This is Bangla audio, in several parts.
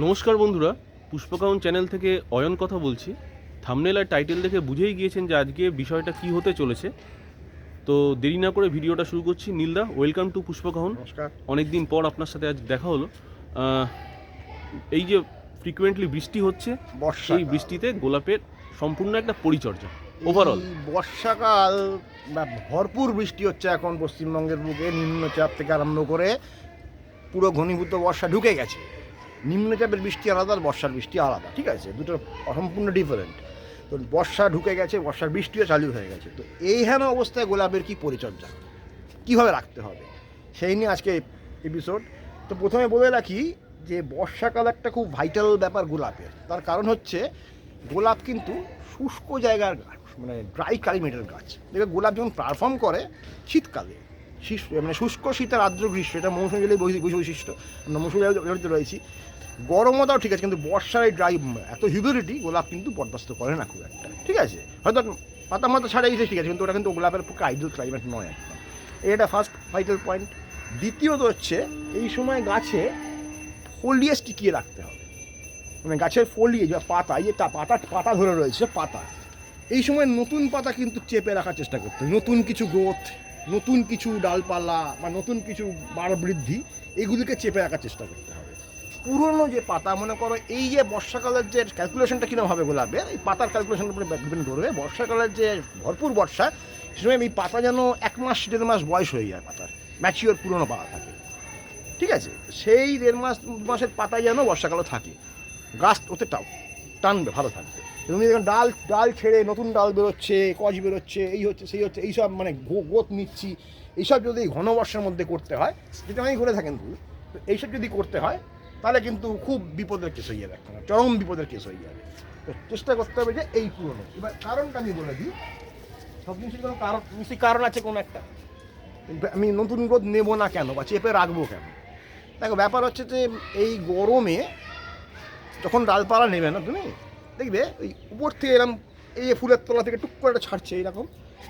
নমস্কার বন্ধুরা পুষ্পকাউন চ্যানেল থেকে অয়ন কথা বলছি। থামনেল আর টাইটেল দেখে বুঝেই গিয়েছেন যে আজকে বিষয়টা কি হতে চলেছে। তো দেরি না করে ভিডিওটা শুরু করছি। নীলদা ওয়েলকাম টু পুষ্পকাহন নমস্কার। অনেক দিন পর আপনার সাথে আজ দেখা হলো। এই যে ফ্রিকুয়েন্টলি বৃষ্টি হচ্ছে সেই বৃষ্টিতে গোলাপের সম্পূর্ণ একটা পরিচর্যা। ওভারঅল বর্ষাকাল ভরপুর বৃষ্টি হচ্ছে এখন পশ্চিমবঙ্গের বুকে নিম্নচাপ থেকে আরম্ভ করে পুরো ঘনীভূত বর্ষা ঢুকে গেছে। নিম্নচাপের বৃষ্টি আলাদা আর বর্ষার বৃষ্টি আলাদা, ঠিক আছে? দুটো সম্পূর্ণ ডিফারেন্ট তো বর্ষা ঢুকে গেছে, বর্ষার বৃষ্টিও চালু হয়ে গেছে। তো এই হেন অবস্থায় গোলাপের কি পরিচর্যা? কীভাবে রাখতে হবে? সেই নিয়ে আজকে এপিসোড তো প্রথমে বলে রাখি যে, বর্ষাকাল একটা খুব ভাইটাল ব্যাপার গোলাপের। তার কারণ হচ্ছে, গোলাপ কিন্তু শুষ্ক জায়গার গাছ মানে ড্রাই ক্লাইমেটের গাছ। দেখবে গোলাপ যখন পারফর্ম করে শীতকালে শীত মানে শুষ্ক শীতের আর্দ্র গ্রীষ্ম, এটা মৌসুমি জলের বৈশিষ্ট্য। আমরা মৌসুমি জড়িত রয়েছি। গরমতাও ঠিক আছে, কিন্তু বর্ষার এই ড্রাই এত হিউমিডিটি গোলাপ কিন্তু বরদাস্ত করে না খুব একটা। ঠিক আছে? হয়তো পাতা মাতা ছাড়াই ঠিক আছে, কিন্তু ওটা কিন্তু গোলাপের পক্ষে আইডিয়াল ক্লাইমেট নয় একদম। এটা ফার্স্ট ভাইটাল পয়েন্ট দ্বিতীয়ত হচ্ছে, এই সময় গাছে ফোলিয়েজ টিকিয়ে রাখতে হবে। মানে গাছের ফলিয়েজ বা পাতা, এই যে পাতা পাতা ধরে রয়েছে, পাতা। এই সময় নতুন পাতা কিন্তু চেপে রাখার চেষ্টা করতে নতুন কিছু গ্রোথ নতুন কিছু ডালপালা বা নতুন কিছু বাড় বৃদ্ধি, এগুলিকে চেপে রাখার চেষ্টা করতে পুরনো যে পাতা, মনে করো এই যে বর্ষাকালের যে ক্যালকুলেশনটা কীরকম হবে গোলাপে এই পাতার ক্যালকুলেশনের উপরে ডিপেন্ড করবে বর্ষাকালের যে ভরপুর বর্ষা সে সময় এই পাতা যেন এক মাস, দেড় মাস বয়স হয়ে যায় পাতার। ম্যাচিওর পুরনো পাতা থাকে। ঠিক আছে? সেই দেড় মাস মাসের পাতা যেন বর্ষাকালে থাকে। গাছ ওতে টাও টানবে, ভালো থাকবে। তুমি যখন ডাল ডাল ছেড়ে নতুন ডাল বেরোচ্ছে, কচ বেরোচ্ছে, এই হচ্ছে, সেই হচ্ছে, এইসব মানে গোত নিচ্ছি। এইসব যদি ঘন বর্ষার মধ্যে করতে হয়, যেটা অনেক করে থাকেন তো এইসব যদি করতে হয় তাহলে কিন্তু খুব বিপদের কেস হয়ে যাবে একটা চরম বিপদের কেস হয়ে যাবে। তো চেষ্টা করতে হবে যে এই পুরনো এবার কারণটা আমি বলে দিই, সব জিনিসের কোনো কারণ নিশ্চয়ই কারণ আছে কোনো একটা। আমি নতুন গোদ নেব না কেন বা চেপে রাখব কেন? দেখো, ব্যাপার হচ্ছে যে এই গরমে যখন ডালপালা নেবে না তুমি, দেখবে ওই উপর থেকে এরকম এই ফুলের তলা থেকে টুক করে একটা ছাড়ছে এইরকম,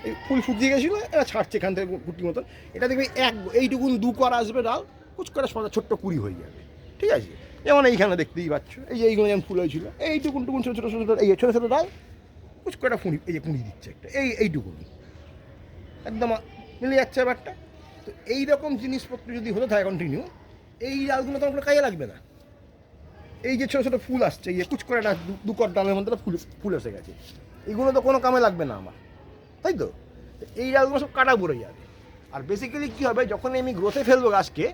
এই ফুল শুকিয়ে গেছিল এটা ছাড়ছে এখান থেকে কুটি মতন। এটা দেখবে এক এইটুকুন দু কর আসবে ডাল, কুচ করে সোজা ছোট্ট কুড়ি হয়ে যাবে। ঠিক আছে? যেমন এইখানে দেখতেই পাচ্ছ, এই যে এইগুলো যেমন ফুল হয়েছিল, এইটুকুন টুকুন ছোটো ছোটো ছোটো এই ছোটো ছোটো ডাল কুচ করে ফুঁড়ি এই যে কুড়ি দিচ্ছে একটা, এই, এইটুকুনি। একদম মিলে যাচ্ছে ব্যাপারটা। তো এই রকম জিনিসপত্র যদি হতে থাকে কন্টিনিউ এই ডালগুলো তোমার কোনো কাজে লাগবে না। এই যে ছোটো ছোটো ফুল আসছে, এই যে কুচ করে দু- কর ডালের মধ্যে ফুল ফুল এসে গেছে। এগুলো তো কোনো কামে লাগবে না আমার, তাই তো? তো এই ডালগুলো সব কাটা পড়ে যাবে। আর বেসিক্যালি কী হবে, যখন আমি গ্রোথে ফেলব গাছকে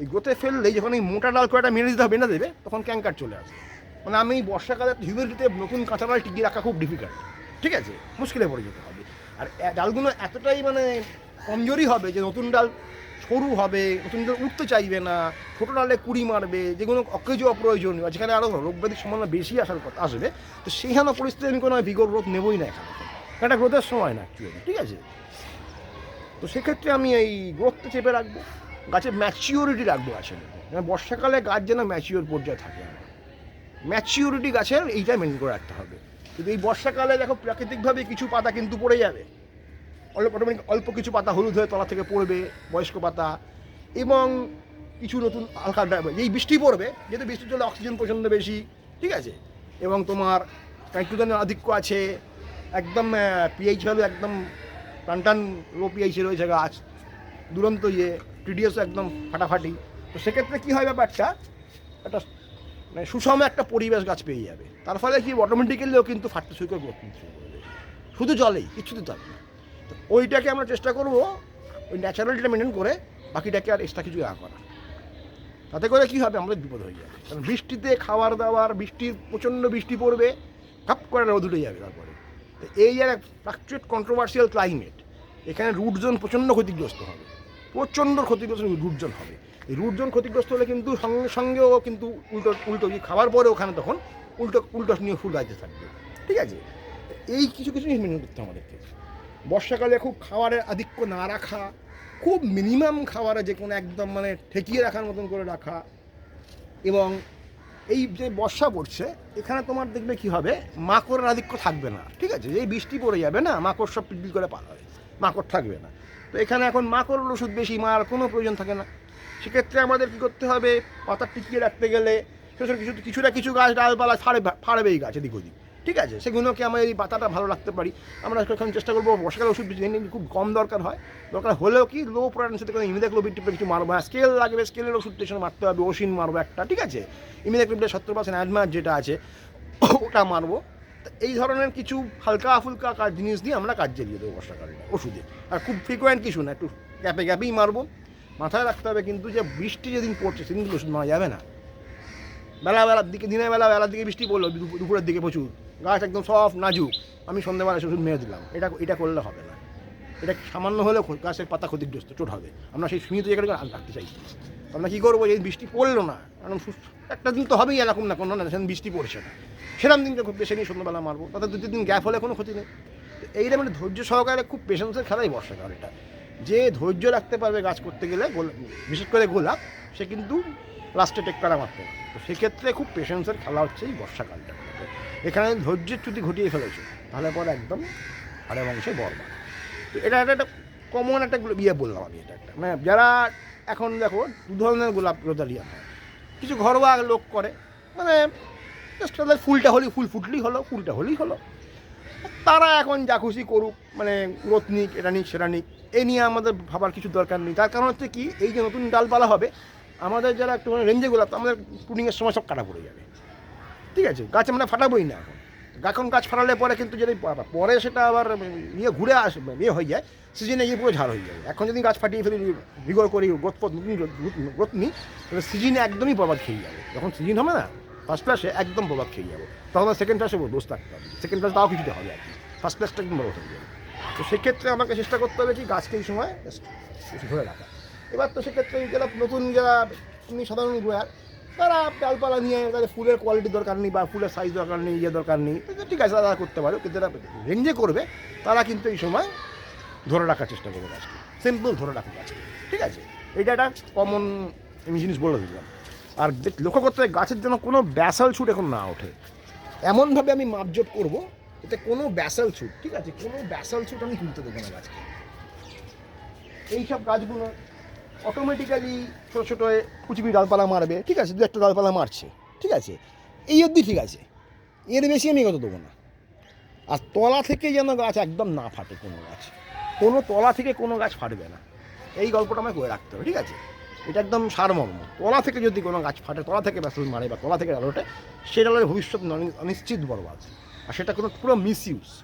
এই গ্রোথে ফেললেই যখন এই মোটা ডাল কয়টা মেরে দিতে হবে না দেবে, তখন ক্যাঙ্কার চলে আসবে মানে আমি বর্ষাকালে হিউমিডিটিতে নতুন কাঁচা ডাল টিকিয়ে রাখা খুব ডিফিকাল্ট ঠিক আছে? মুশকিলে পড়ে যেতে হবে। আর ডালগুলো এতটাই মানে কমজোরি হবে যে নতুন ডাল সরু হবে, নতুন ডাল উঠতে চাইবে না, ছোটো ডালে কুড়ি মারবে, যেগুলো অকেজ অপ্রয়োজনীয়, যেখানে আরও রোগব্যাধির সম্ভাবনা বেশি আসার কথা আসবে, তো সেইখানে পরিস্থিতি আমি কোনো বিগর গ্রোথ নেবই না এখানে। এটা গ্রোথের সময় না অ্যাকচুয়ালি ঠিক আছে? তো সেক্ষেত্রে আমি এই গ্রোথটা চেপে রাখব। গাছের ম্যাচিওরিটি রাখব গাছের। মানে বর্ষাকালে গাছ যেন ম্যাচিওর পর্যায়ে থাকে ম্যাচিওরিটি গাছের এইটা মেনটেন করে রাখতে হবে। কিন্তু এই বর্ষাকালে দেখো প্রাকৃতিকভাবে কিছু পাতা কিন্তু পড়ে যাবে। অল্প অটোমেটিক অল্প কিছু পাতা হলুদ হয়ে তলা থেকে পড়বে, বয়স্ক পাতা। এবং কিছু নতুন হালকা এই বৃষ্টি পড়বে, যেহেতু বৃষ্টির জন্য অক্সিজেন প্রচণ্ড বেশি, ঠিক আছে? এবং তোমার নাইট্রোজেনের আধিক্য আছে, একদম পিএইচ ভ্যালু একদম টান টান লো পিএইচে রয়েছে গাছ, দুরন্ত ইয়ে। টিডিএসও একদম ফাটাফাটি। তো সেক্ষেত্রে কী হয় ব্যাপারটা? একটা মানে সুষম একটা পরিবেশ গাছ পেয়ে যাবে। তার ফলে কি অটোমেটিক্যালিও কিন্তু ফাটতে শুরু করে গ্রোথ শুরু করবে। শুধু জলেই কিছু দিতে হবে না। তো ওইটাকে আমরা চেষ্টা করব ওই ন্যাচারালটা মেনটেন করে বাকিটাকে আর এক্সট্রা কিছু না করা তাতে করে কী হবে? আমাদের বিপদ হয়ে যাবে। কারণ বৃষ্টিতে খাবার দাবার বৃষ্টির, প্রচণ্ড বৃষ্টি পড়বে কাপ করে রোদ উঠে যাবে তারপরে। তো এই আর এক ফ্লাকচুয়েট কন্ট্রোভার্সিয়াল ক্লাইমেট এখানে রুট জোন প্রচণ্ড ক্ষতিগ্রস্ত হবে। প্রচণ্ড ক্ষতিগ্রস্ত রুট জোন হবে। এই রুট জোন ক্ষতিগ্রস্ত হলে কিন্তু সঙ্গে সঙ্গেও কিন্তু উল্টো উল্টো খাবার পরে ওখানে তখন উল্টো উল্টো নিয়ে ফুল গাইতে থাকবে। ঠিক আছে? এই কিছু কিছু জিনিস মেনে করতে আমাদেরকে। বর্ষাকালে খুব খাবারের আধিক্য না রাখা, খুব মিনিমাম খাবারে যে কোনো একদম মানে ঠেকিয়ে রাখার মতন করে রাখা এবং এই যে বর্ষা পড়ছে, এখানে তোমার দেখবে কি হবে? মাকড়ের আধিক্য থাকবে না। ঠিক আছে? এই বৃষ্টি পড়ে যাবে না, মাকড় সব পিটপিট করে পালাবে মাকড় থাকবে না। তো এখানে এখন মাকড়ের ওষুধ বেশি মারার কোনো প্রয়োজন থাকে না। সেক্ষেত্রে আমাদের কী করতে হবে? পাতা টিকিয়ে রাখতে গেলে ছোটো ছোটো কিছু কিছুটা কিছু গাছ, ডালপালা ফাড়ে ফাড়বেই গাছ এদিক ওদিক। ঠিক আছে? সেগুলোকে আমরা এই পাতাটা ভালো রাখতে পারি। আমরা এখন চেষ্টা করব বর্ষাকালে ওষুধ খুব কম দরকার হয়। দরকার হলেও কি লো প্রোডাক্টের সাথে ইমিদাক্লোবিড টিপে কিছু মারবো। হ্যাঁ স্কেল লাগবে। স্কেলের ওষুধ টেশন মারতে হবে। ওষিন মারবো একটা, ঠিক আছে? ইমিদাক্লোবিডের সত্তর পার্সেন্ট অ্যাডমার যেটা আছে, ওটা মারবো। এই ধরনের কিছু হালকা ফুলকা কাজ জিনিস দিয়ে আমরা কাজ চালিয়ে দেবো বর্ষাকালে ওষুধে। আর খুব ফ্রিকোয়েন্ট কিছু না, একটু গ্যাপে গ্যাপেই মারবো। মাথায় রাখতে হবে কিন্তু যে বৃষ্টি যেদিন পড়ছে সেদিন ওষুধ মারা যাবে না। বেলা বেলার দিকে, দিনের বেলা বেলার দিকে বৃষ্টি পড়ল দুপুরের দিকে প্রচুর। গাছ একদম সফট নাজুক। আমি সন্ধ্যেবেলা ওষুধ মেরে দিলাম। এটা এটা করলে হবে না। এটা সামান্য হলেও গাছের পাতা ক্ষতিগ্রস্ত চোট হবে। আমরা সেই সীমিত জায়গাটাকে আর রাখতে চাই। আমরা কী করব এই বৃষ্টি পড়ল না? কারণ একটা দিন তো হবেই এরকম না, কোনো না, সেদিন বৃষ্টি পড়ছে না। সেরকম দিনকে খুব বেশি নিয়ে সন্ধ্যাবেলা মারবো। তাতে দু তিন দিন গ্যাপ হলে কোনো ক্ষতি নেই। এইরকম একটা ধৈর্য সহকারে খুব পেশেন্সের খেলাই বর্ষাকাল এটা। যে ধৈর্য রাখতে পারবে গাছ করতে গেলে গোলা- বিশেষ করে গোলাপ সে কিন্তু লাস্টে টেক করা মারতে পারে। তো সেক্ষেত্রে খুব পেশেন্সের খেলা হচ্ছে এই বর্ষাকালটা। এখানে ধৈর্যের চ্যুতি ঘটিয়ে ফেলেছে। তাহলে পরে একদম হারে বংশে বরবাদ তো এটা একটা কমন একটা ইয়ে বললাম আমি এটা একটা। মানে যারা এখন দেখো দু ধরনের গোলাপ রোজালিয়া হয়। কিছু ঘরোয়া লোক করে। মানে জাস্ট ফুলটা হলেই, ফুল ফুটলেই হলো, ফুলটা হলেই হলো। তারা এখন যা খুশি করুক মানে গ্রোথ নিক, এটা নিক, সেটা নিক, এ নিয়ে আমাদের ভাবার কিছু দরকার নেই। তার কারণ হচ্ছে কি, এই যে নতুন ডালপালা হবে, আমাদের যারা একটু মানে রেঞ্জে গোলাপ আমাদের পুডিংয়ের সময় সব কাটা পড়ে যাবে। ঠিক আছে? গাছ আমরা ফাটাবোই না এখন। এখন গাছ ফাটালে পরে কিন্তু যদি পরে সেটা আবার ইয়ে ঘুরে আসবে ইয়ে হয়ে যায় সিজনে গিয়ে পুরো ঝাড় হয়ে যাবে। এখন যদি গাছ ফাটিয়ে ফেলি রিগর করি গ্রোথ পথ, নতুন গ্রোথ নিই, তাহলে সিজনে একদমই বরবাদ খেয়ে যাবে। যখন সিজন হবে না। ফার্স্ট ক্লাসে একদম প্রভাব খেয়ে যাব। তখন সেকেন্ড ক্লাসে বসে থাকতে হবে সেকেন্ড ক্লাস তাও কিছুতে হবে আর কি। ফার্স্ট ক্লাসটা একদম বড় হয়ে যাবে। তো সেক্ষেত্রে আমাকে চেষ্টা করতে হবে কি গাছকে এই সময় ধরে রাখা। এবার তো সেক্ষেত্রে যারা নতুন যারা সাধারণ গোয়ার তারা ডালপালা নিয়ে তাদের ফুলের কোয়ালিটি দরকার নেই বা ফুলের সাইজ দরকার নেই ইয়ে দরকার নেই। ঠিক আছে, তারা করতে পারো, কিন্তু যারা রেঞ্জে করবে, তারা কিন্তু এই সময় ধরে রাখার চেষ্টা করবে গাছকে। সিম্পল ধরে রাখো গাছকে। ঠিক আছে? এইটা একটা কমন আমি জিনিস বলে দিলাম। আর লক্ষ্য করতে হবে, গাছের যেন কোনো ব্যাসাল ছুট এখন না ওঠে। এমনভাবে আমি মাপজোপ করব, এতে কোনো ব্যাসাল ছুট, ঠিক আছে? কোনো ব্যাসাল ছুট আমি তুলতে দেবো না গাছকে। এইসব গাছগুলো অটোমেটিক্যালি ছোটো ছোটো কুচিবি ডালপালা মারবে, ঠিক আছে? দু একটা ডালপালা মারছে, ঠিক আছে? এই অবধি ঠিক আছে। এর বেশি আমি কত দেবো না। আর তলা থেকে যেন গাছ একদম না ফাটে কোনো গাছ, কোনো তলা থেকে কোনো গাছ ফাটবে না। এই গল্পটা আমাকে করে রাখতে হবে, ঠিক আছে? এটা একদম সারমর্ম। তলা থেকে যদি কোনো গাছ ফাটে, তলা থেকে ব্যাসল মারে বা তলা থেকে ডাল ওঠে, সে ডালের ভবিষ্যৎ অনি- অনিশ্চিত বরবাদ। আর সেটা কোনো পুরো মিস ইউজ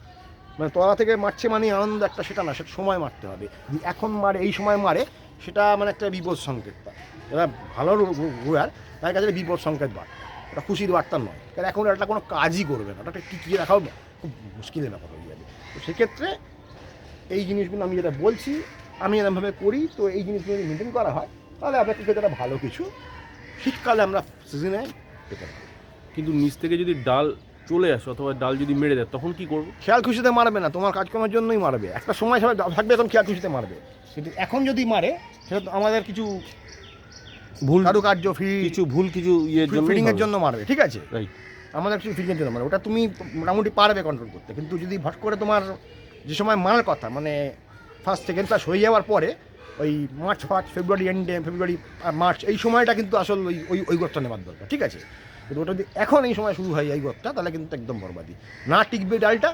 মানে তলা থেকে মারছে মানে আনন্দ একটা, সেটা না, সেটা সময় মারতে হবে। এখন মারে, এই সময় মারে, সেটা মানে একটা বিপদ সংকেত। এরা ভালো রোয়ার, তার কাছে বিপদ সংকেত বার্তা। ওটা খুশির বার্তা নয়। কারণ এখন এটা কোনো কাজই করবে না। ওটা টিকিয়ে রাখাও খুব মুশকিলের ব্যাপার হয়ে যাবে। তো সেক্ষেত্রে এই জিনিসগুলো আমি যেটা বলছি, আমি এরকমভাবে করি। তো এই জিনিসগুলো যদি মেনটেন করা হয় তাহলে আপনার ক্ষেত্রে একটা ভালো কিছু? শীতকালে আমরা সিজনে পেতে পারি। কিন্তু নিচ থেকে যদি ডাল চলে আসে অথবা ডাল যদি মেরে দেয় তখন কি করব? খেয়াল খুশিতে মারবে না তোমার কাজকর্মের জন্যই মারবে। একটা সময় সবাই থাকবে এখন খেয়াল খুশিতে মারবে। কিন্তু এখন যদি মারে সেটা তো আমাদের কিছু ভুল কারুকার্য ফি কিছু ভুল কিছু ইয়ে ফিডিংয়ের জন্য মারবে ঠিক আছে? রাইট আমাদের কিছু ফিডিংয়ের জন্য মারবে। ওটা তুমি মোটামুটি পারবে কন্ট্রোল করতে। কিন্তু যদি ভট করে তোমার যে সময় মারার কথা মানে ফার্স্ট সেকেন্ড ক্লাস হয়ে যাওয়ার পরে ওই মার্চ ফার্চ ফেব্রুয়ারি এন্ডে ফেব্রুয়ারি মার্চ এই সময়টা কিন্তু আসল ওই ওই ওই গোত্রটা নেওয়ার দরকার ঠিক আছে? কিন্তু ওটা যদি এখন এই সময় শুরু হয় এই গোত্রটা তাহলে কিন্তু একদম বরবাদি। না টিকবে ডালটা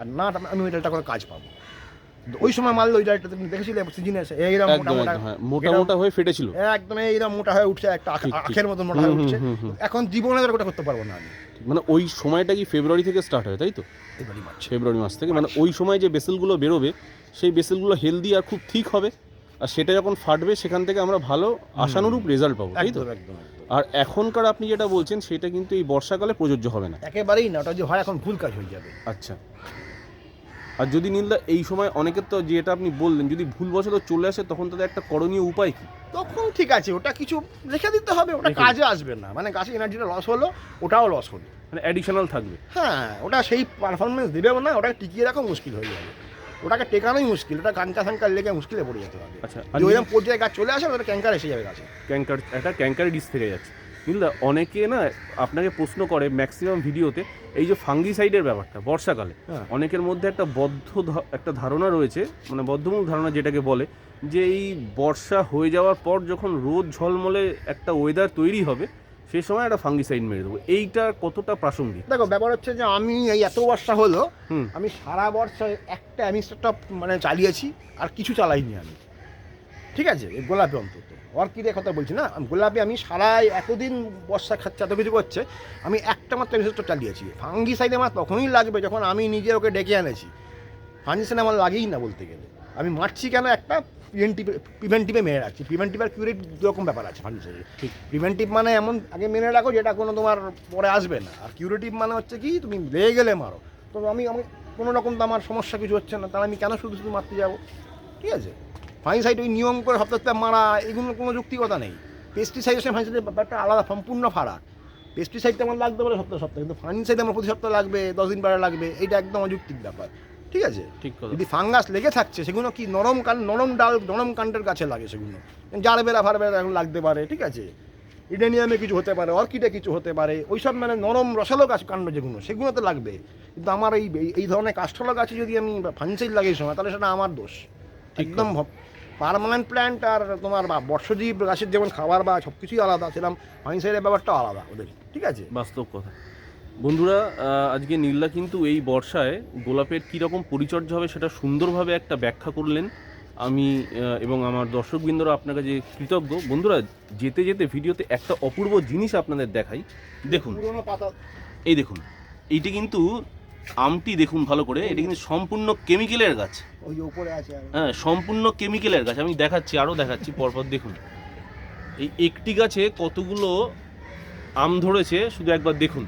আর না আমি ওই ডালটা করে কাজ পাবো ওই সময় মারলে ওই ডালটা তুমি দেখেছিলে সিজনে এইরকম মোটা মোটা হ্যাঁ মোটা হয়ে ফেটেছিল। একদম এইরকম মোটা হয়ে উঠছে একটা। আখের মতন মোটা হয়ে উঠছে। এখন জীবনে ওটা করতে পারব না আমি। মানে ওই সময়টা কি ফেব্রুয়ারি থেকে স্টার্ট হয় তাই তো? ফেব্রুয়ারি মাস থেকে মানে ওই সময় যে বেসেলগুলো বেরোবে সেই বেসেলগুলো হেলদি আর খুব ঠিক হবে? আর সেটা যখন ফাটবে সেখান থেকে আমরা ভালো আশানুরূপ রেজাল্ট পাবো তাই তো? একদম। আর এখনকার আপনি যেটা বলছেন সেটা কিন্তু এই বর্ষাকালে প্রযোজ্য হবে না। একেবারেই না ওটা যে হয় এখন ভুল কাজ হয়ে যাবে। আচ্ছা। আর যদি নীলদা এই সময় অনেকের তো যেটা আপনি বললেন যদি ভুলবশত চলে আসে তখন তাদের একটা করণীয় উপায় কি? তখন ঠিক আছে ওটা কিছু রেখে দিতে হবে ওটা কাজে আসবে না। মানে গাছের এনার্জিটা লস হলো ওটাও লস হলো। মানে অ্যাডিশনাল থাকবে। হ্যাঁ ওটা সেই পারফরমেন্স দেবেও না ওটা টিকিয়ে রাখা মুশকিল হয়ে যাবে। ওটাকে টেকানোই মুশকিল ওটা কানকা ফানকার লেগে মুশকিলে পড়ে যেতে হবে। আচ্ছা আর যদি ওইরকম পর্যায়ে গাছ চলে আসে ওটা ক্যাঙ্কার এসে যাবে গাছে। ক্যাঙ্কার একটা ক্যাঙ্কার ডিস থেকে যাচ্ছে। নীলদা অনেকে না আপনাকে প্রশ্ন করে ম্যাক্সিমাম ভিডিওতে এই যে ফাঙ্গিসাইডের ব্যাপারটা বর্ষাকালে হ্যাঁ। অনেকের মধ্যে একটা বদ্ধ একটা ধারণা রয়েছে মানে বদ্ধমূল ধারণা যেটাকে বলে যে এই বর্ষা হয়ে যাওয়ার পর যখন রোদ ঝলমলে একটা ওয়েদার তৈরি হবে সেই সময় একটা ফাঙ্গিসাইড মেরে দেবো। এইটা কতটা প্রাসঙ্গিক? দেখো ব্যাপার হচ্ছে যে আমি এই এত বর্ষা হলো আমি সারা বর্ষায় একটা অ্যামিস্টারটা মানে চালিয়েছি আর কিছু চালাইনি আমি। ঠিক আছে? গোলাপি অন্তত। অর্কিডের কথা বলছি না? গোলাপি আমি সারা এতদিন বর্ষা খাচ্ছে এত কিছু করছে আমি একটা মাত্র অ্যামিস্টার চালিয়েছি। ফাঙ্গি সাইড আমার তখনই লাগবে যখন আমি নিজে ওকে ডেকে আনেছি ফাঙ্গি সাইড আমার লাগেই না বলতে গেলে। আমি মারছি কেন একটা? প্রিভেন্টিভ প্রিভেন্টিভে মেরে রাখছি। প্রিভেন্টিভ আর কিউরেট দুরকম ব্যাপার আছে সাইডে ঠিক। প্রিভেন্টিভ মানে এমন আগে মেনে রাখো যেটা কোনো তোমার পরে আসবে না। আর কিউরেটিভ মানে হচ্ছে কি তুমি লেগে গেলে মারো। তো আমি আমি কোনো রকম তো আমার সমস্যা কিছু হচ্ছে না তাহলে আমি কেন শুধু শুধু মারতে যাব? ঠিক আছে? ফাইনসাইড ওই নিয়ম করে সপ্তাহে মারা এগুলো কোনো যুক্তিকতা নেই। পেস্টিসাইডের সঙ্গে ফাইনসাইডের ব্যাপারটা আলাদা সম্পূর্ণ ফারাক। পেস্টিসাইডটা আমার লাগতে পারে সপ্তাহে সপ্তাহে কিন্তু ফাইনসাইড আমার প্রতি সপ্তাহে লাগবে দশ দিন পরে লাগবে এটা একদম অযৌক্তিক ব্যাপার। ঠিক আছে? যদি ফাঙ্গাস লেগে থাকছে সেগুলো কি নরম কান নরম ডাল নরম কাণ্ডের কাছে লাগে সেগুলো? জারবেরা ফারবেরা এখন লাগতে পারে ঠিক আছে? ইডেনিয়ামে কিছু হতে পারে অর্কিডে কিছু হতে পারে ওইসব মানে নরম রসালো গাছ কাণ্ড যেগুলো সেগুলোতে লাগবে। কিন্তু আমার এই এই- ধরনের কাষ্ঠলো গাছে যদি আমি ফানসাইড লাগাই সময় তাহলে সেটা আমার দোষ। একদম পার্মানেন্ট প্ল্যান্ট আর তোমার বা বর্ষজীব গাছের যেমন খাবার বা সব কিছুই আলাদা সেরকম ফাইনসাইডের ব্যাপারটাও আলাদা ওদের ঠিক আছে? বাস্তব কথা। বন্ধুরা আজকে নীল্লা কিন্তু এই বর্ষায় গোলাপের কীরকম পরিচর্যা হবে সেটা সুন্দরভাবে একটা ব্যাখ্যা করলেন। আমি এবং আমার দর্শকবৃন্দরা আপনার কাছে কৃতজ্ঞ। বন্ধুরা যেতে যেতে ভিডিওতে একটা অপূর্ব জিনিস আপনাদের দেখাই। দেখুন এই দেখুন এইটি কিন্তু আমটি দেখুন ভালো করে এটা কিন্তু সম্পূর্ণ কেমিক্যালের গাছ। হ্যাঁ সম্পূর্ণ কেমিক্যালের গাছ। আমি দেখাচ্ছি আরও দেখাচ্ছি পরপর দেখুন। এই একটি গাছে কতগুলো আম ধরেছে শুধু একবার দেখুন।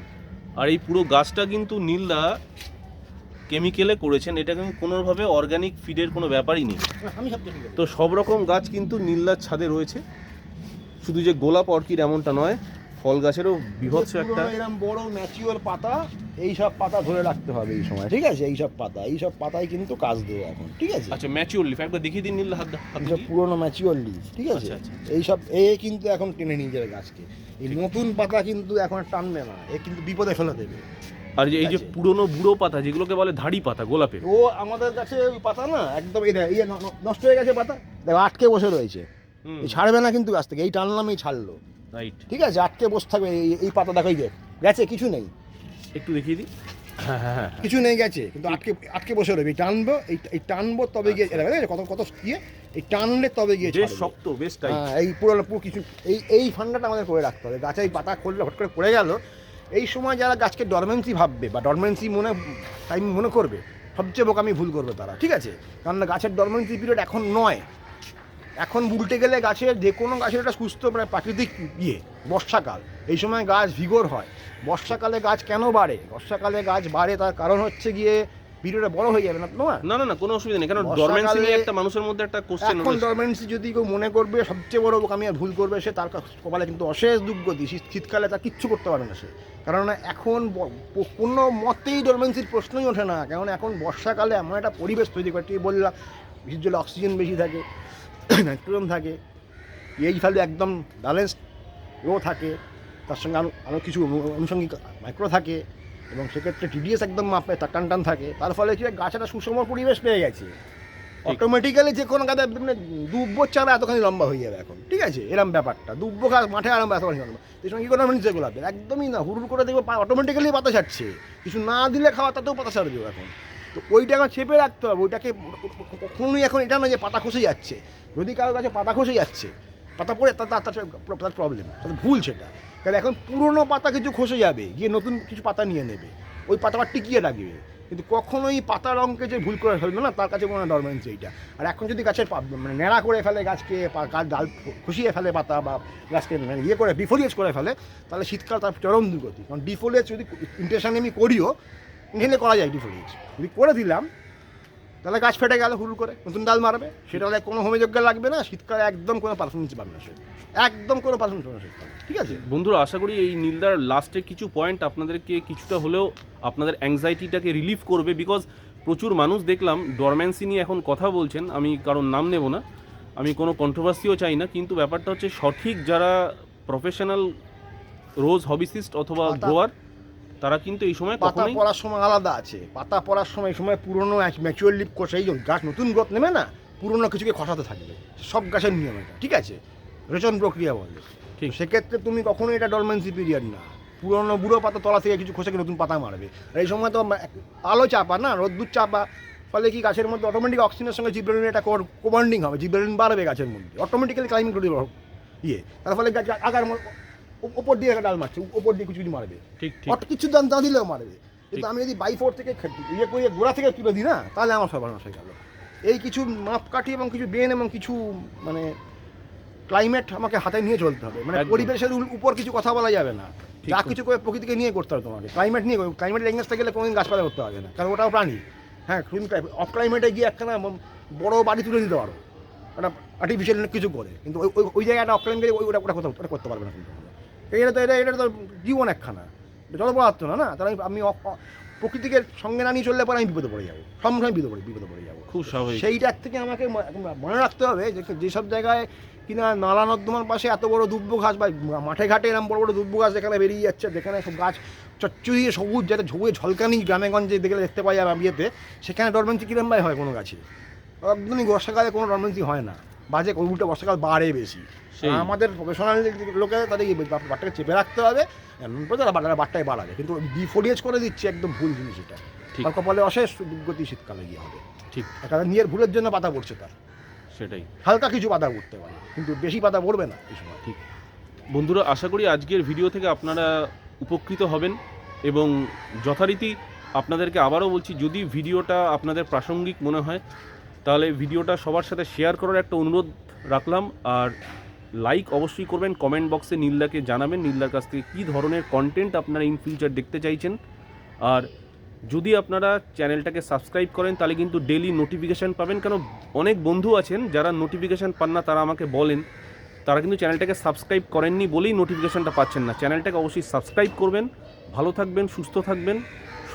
আর এই পুরো গাছটা কিন্তু নীলদা কেমিক্যালে করেছেন এটা কিন্তু কোনোভাবে অর্গ্যানিক ফিডের কোনো ব্যাপারই নেই। তো সব রকম গাছ কিন্তু নীলদার ছাদে রয়েছে। শুধু যে গোলাপ অর্কিড এমনটা নয় ফল গাছেরও বিভৎস একটা এরকম বড় ম্যাচিওর পাতা এই সব পাতা ধরে রাখতে হবে এই সময় ঠিক আছে? এই সব পাতা এই সব পাতায় কিন্তু কাজ দেবে এখন ঠিক আছে? আচ্ছা ম্যাচিওর লিফ একবার দেখিয়ে দিন নীলদা হাত এইসব। পুরোনো ম্যাচিওর লিভ ঠিক আছে? আচ্ছা, আচ্ছা। এই সব এ কিন্তু এখন টেনে নিয়ে যাবে গাছকে। এই নতুন পাতা কিন্তু এখন আর টানবে না এ কিন্তু বিপদে ফেলে দেবে। আর যে এই যে। পুরনো বুড়ো পাতা যেগুলোকে বলে ধাড়ি পাতা গোলাপের। ও আমাদের কাছে ওই পাতা না একদম এই এই নষ্ট হয়ে গেছে পাতা দেখো আটকে বসে রয়েছে। ছাড়বে না কিন্তু গাছ থেকে এই টানলাম এই ছাড়লো। ঠিক আছে আটকে বসে থাকবে এই পাতা দেখো দেখ গেছে কিছু নেই। একটু দেখিয়ে দিই। কিছু নেই গেছে কিন্তু আটকে আটকে বসে এই টানবো এই টানবো তবে গিয়ে আচ্ছা। কত কত ইয়ে এই টানলে তবে গিয়ে বেশ শক্ত বেশ হ্যাঁ এই পুরো পুরো কিছু এই এই ফান্ডাটা আমাদের করে রাখতে হবে। গাছে এই পাতা খুললে হট করে পড়ে গেল। এই সময় যারা গাছকে ডরমেন্সি ভাববে বা ডরমেন্সি মনে টাইম মনে করবে সবচেয়ে বোকামি ভুল করবে তারা ঠিক আছে? কারণ গাছের ডরমেন্সি পিরিয়ড এখন নয়। এখন উল্টে গেলে গাছের যে কোনো গাছের একটা সুস্থ মানে প্রাকৃতিক ইয়ে বর্ষাকাল। এই সময় গাছ ভিগর হয়। বর্ষাকালে গাছ কেন বাড়ে? বর্ষাকালে গাছ বাড়ে তার কারণ হচ্ছে গিয়ে পিরিয়ডটা বড় হয়ে যাবে না না? না না কোনো অসুবিধা নেই। কারণ ডরমেন্সি নিয়ে একটা মানুষের মধ্যে একটা কোশ্চেন এখন ডরমেন্সি যদি কেউ মনে করবে সবচেয়ে বড় আর ভুল করবে সে তার কপালে কিন্তু অশেষ দুর্গতি শীত- শীতকালে তার কিচ্ছু করতে পারে না সে। কারণ এখন কোনো মতেই ডরমেন্সির প্রশ্নই ওঠে না। কারণ এখন বর্ষাকালে এমন একটা পরিবেশ তৈরি করে বললাম বিশেষ জলে অক্সিজেন বেশি থাকে। নাইট্রোজেন থাকে। এই ফলে একদম ব্যালেন্স লো থাকে। তার সঙ্গে আরও আরও কিছু আনুষঙ্গিক মাইক্রো থাকে এবং সেক্ষেত্রে টিডিএস একদম মাপে তার টান টান থাকে। তার ফলে কি গাছ একটা সুষম পরিবেশ পেয়ে গেছে। অটোমেটিক্যালি যে কোনো গাছে মানে দুব্বো চারা এতখানি লম্বা হয়ে যাবে এখন। ঠিক আছে? এরম ব্যাপারটা। দুব্বো গাছ মাঠে আরম্ভ এতখানি লম্বা। এই সময় কী করে মানে গোলাপের। একদমই না। হুড় করে দেখবে অটোমেটিক্যালি পাতা ছাড়ছে। কিছু না দিলে খাওয়া তাতেও পাতা ছাড় দেবে এখন। তো ওইটা এখন চেপে রাখতে হবে, ওইটাকে কখনোই এখন এটা না যে পাতা খসে যাচ্ছে। যদি কারও কাছে পাতা খসে যাচ্ছে, পাতা পড়ে তার তার প্রবলেম তাদের ভুল সেটা। কারণ এখন পুরনো পাতা কিছু খসে যাবে, গিয়ে নতুন কিছু পাতা নিয়ে নেবে। ওই পাতাটা টিকিয়ে রাখবে। কিন্তু কখনোই পাতা রঙকে যে ভুল করে ফেলবে না, তার কাছে কোনো ডরমেন্সি এইটা। আর এখন যদি গাছের মানে ন্যাড়া করে ফেলে গাছকে গাছ ডাল খুশিয়ে ফেলে পাতা বা গাছকে মানে ইয়ে করে ডিফোলিয়েজ করে ফেলে, তাহলে শীতকাল তার চরম দুর্গতি। কারণ ডিফোলিয়েজ যদি ইন্টেনশন আমি করিও ইন্টেনশনে করা যায় ডিফোলিয়েজ যদি করে দিলাম তাহলে গাছ ফেটে গেল হুল করে নতুন ডাল মারবে। সেটা হলে কোনো হোমেযোগ্য লাগবে না শীতকালে একদম কোনো পারফরমেন্স পাবে না সে। একদম কোনো পারফরমেন্স পাবে না ঠিক আছে? বন্ধুরা আশা করি এই নীলদার লাস্টে কিছু পয়েন্ট আপনাদেরকে কিছুটা হলেও আপনাদের অ্যাংজাইটিটাকে রিলিফ করবে বিকজ প্রচুর মানুষ দেখলাম ডরম্যান্সি নিয়ে এখন কথা বলছেন। আমি কারণ নাম নেব না আমি কোনো কন্ট্রোভার্সিও চাই না কিন্তু ব্যাপারটা হচ্ছে সঠিক যারা প্রফেশনাল রোজ হবিসিস্ট অথবা পাতা- গ্রোয়ার তারা কিন্তু এই সময় পাতা পড়ার সময় আলাদা আছে। পাতা পড়ার সময় এই সময় পুরনো এক ম্যাচুয়ার লিপ কোষে এই গাছ নতুন গ্রোথ নেবে না পুরনো কিছুকে খসাতে থাকবে। সব গাছের নিয়ম এটা ঠিক আছে? রেচন প্রক্রিয়া বলে। ঠিক। সেক্ষেত্রে তুমি কখনোই এটা ডলমেন্সি পিরিয়ড না। পুরোনো বুড়ো পাতা তলা থেকে কিছু খোসে নতুন পাতা মারবে। আর এই সময় তো আলো চাপা না রোদ্দুর চাপা। ফলে কি গাছের মধ্যে অটোমেটিক অক্সিজেনের সঙ্গে জিব্রেলিন এটা কোমান্ডিং হবে জিব্রেলিন বাড়বে গাছের মধ্যে। অটোমেটিক্যালি ক্লাইমেট ইয়ে। তার ফলে গাছ আগার ওপর দিয়ে একটা ডাল মারছে ওপর দিয়ে কিছু কিছু মারবে। ঠিক কিছু দান দাঁ দিলেও মারবে। কিন্তু আমি যদি বাই ফোর থেকে ইয়ে করে গোড়া থেকে তুলে দিই না তাহলে আমার সর্বনাশ হয়ে গেল। এই কিছু মাপকাঠি এবং কিছু বেন এবং কিছু মানে ক্লাইমেট আমাকে হাতে নিয়ে চলতে হবে। মানে পরিবেশের উপর কিছু কথা বলা যাবে না। যা কিছু করে প্রকৃতিকে নিয়ে করতে হবে তোমাকে। ক্লাইমেট নিয়ে ক্লাইমেটের এগেনস্টে গেলে কোনোদিন গাছপালা করতে হবে না কারণ ওটাও প্রাণী। হ্যাঁ তুমি অফ ক্লাইমেটে গিয়ে একখানা বড় বাড়ি তুলে দিতে পারো। একটা আর্টিফিশিয়াল কিছু করে। কিন্তু ওই ওই- জায়গাটা অফ ক্লাইমেটে ওটা ওটা কোথাও ওটা করতে পারবে না কিন্তু এটা তো এটা এটা তো জীবন একখানা। জল পদার্থ না না তাহলে আমি- প্রকৃতিকে সঙ্গে না নিয়ে চললে পরে আমি বিপদে পড়ে যাব। সবসময় বিপদে পড়ে বিপদে পড়ে যাব। খুব স্বাভাবিক। সেইটার থেকে আমাকে মনে রাখতে হবে যে যেসব জায়গায় কিনা নালা নর্দমার পাশে এত বড় দুব্ব ঘাস বা মাঠে ঘাটে এরকম বড় বড় দুব্ব গাছ যেখানে বেরিয়ে যাচ্ছে যেখানে সব গাছ চচ্চড়িয়ে সবুজ যাতে ঝুঁয়ে ঝলকানি গ্রামে গঞ্জে দেখলে দেখতে পাই আর বিয়েতে সেখানে ডরমেন্সি কিরম ভাই হয় কোনো গাছে? একদমই বর্ষাকালে কোনো ডরমেন্সি হয় না। বাজে উল্টো বর্ষাকাল বাড়ে বেশি। আমাদের প্রফেশনাল লোকে তাদের বাটটাকে চেপে রাখতে হবে তারা বাটটাই বাড়াবে। কিন্তু ডিফোলিয়েজ করে দিচ্ছে একদম ভুল জিনিস এটা। ঠিক। তার কপালে অশেষ দুর্গতি শীতকালে গিয়ে হবে। ঠিক। কারণ নিয়ের ভুলের জন্য পাতা পড়ছে তার। সেটাই। হালকা কিছু পাতা পড়তে পারে কিন্তু বেশি পাতা পড়বে না এই সময়। ঠিক। বন্ধুরা আশা করি আজকের ভিডিও থেকে আপনারা উপকৃত হবেন এবং যথারীতি আপনাদেরকে আবারও বলছি যদি ভিডিওটা আপনাদের প্রাসঙ্গিক মনে হয় তাহলে ভিডিওটা সবার সাথে শেয়ার করার একটা অনুরোধ রাখলাম। আর লাইক অবশ্যই করবেন কমেন্ট বক্সে নীলদাকে জানাবেন। নীলদার কাছ থেকে কী ধরনের কন্টেন্ট আপনারা ইন ফিউচার দেখতে চাইছেন। আর যদি আপনারা চ্যানেলটাকে সাবস্ক্রাইব করেন, তাহলে কিন্তু ডেলি নোটিফিকেশান পাবেন। কেন, অনেক বন্ধু আছেন, যারা নোটিফিকেশান পান না, তারা আমাকে বলেন। তারা কিন্তু চ্যানেলটাকে সাবস্ক্রাইব করেননি বলেই নোটিফিকেশানটা পাচ্ছেন না। চ্যানেলটাকে অবশ্যই সাবস্ক্রাইব করবেন। ভালো থাকবেন, সুস্থ থাকবেন।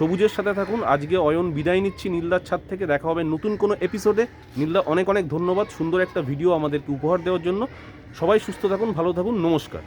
সবুজের সাথে থাকুন। আজকে অয়ন বিদায় নিচ্ছি নীলদার ছাদ থেকে। দেখা হবে নতুন কোনো এপিসোডে নীলদা, অনেক অনেক ধন্যবাদ। সুন্দর একটা ভিডিও আমাদেরকে উপহার দেওয়ার জন্য। সবাই সুস্থ থাকুন, ভালো থাকুন। নমস্কার।